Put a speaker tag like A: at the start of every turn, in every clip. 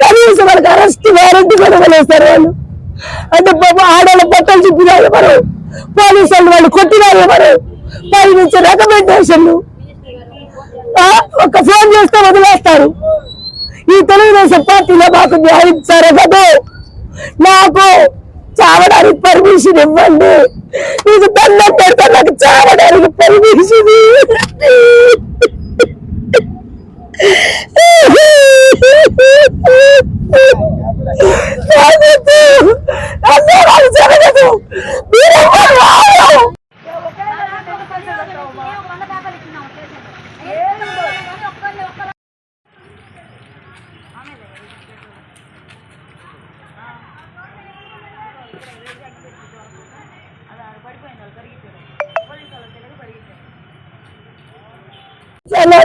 A: కనీసం వాళ్ళకి అరెస్ట్ కూడా వాళ్ళు. అంటే పాప ఆడవాళ్ళ బట్టలు చెప్పినా ఎవరు? పోలీసు వాళ్ళు వాళ్ళు కొట్టినారు ఎవరు? పై నుంచి రికమెండేషన్లు ఒక ఫోన్ చేస్తే వదిలేస్తారు. ఈ తెలుగుదేశం పార్టీలో మాకు న్యాయం జరగదు. నాకు చావడానికి పర్మిషన్ ఇవ్వండి. నీకు దండం పెడతా నాకు చావడానికి పర్మిషన్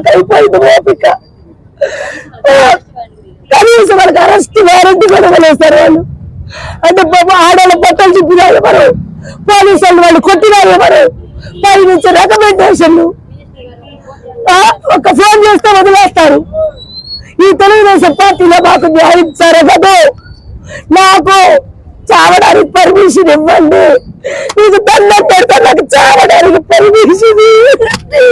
A: అయిపోయింది ఓపిక కనీసం వాళ్ళకి అరెస్ట్ వారెంట్ కూడా వదిలేస్తారు వాళ్ళు అంటే పాప ఆడవాళ్ళ బట్టలు చెప్పినా ఎవరు పోలీసు వాళ్ళు వాళ్ళు కొట్టినా ఎవరు పై నుంచి రికమెండేషన్లు ఒక ఫోన్ చేస్తే వదిలేస్తారు ఈ తెలుగుదేశం పార్టీలో మాకు న్యాయం జరగదు. నాకు చావడానికి పర్మిషన్ ఇవ్వండి. నీకు దండం పెడతా నాకు చావడానికి పర్మిషన్ ఇవ్వండి.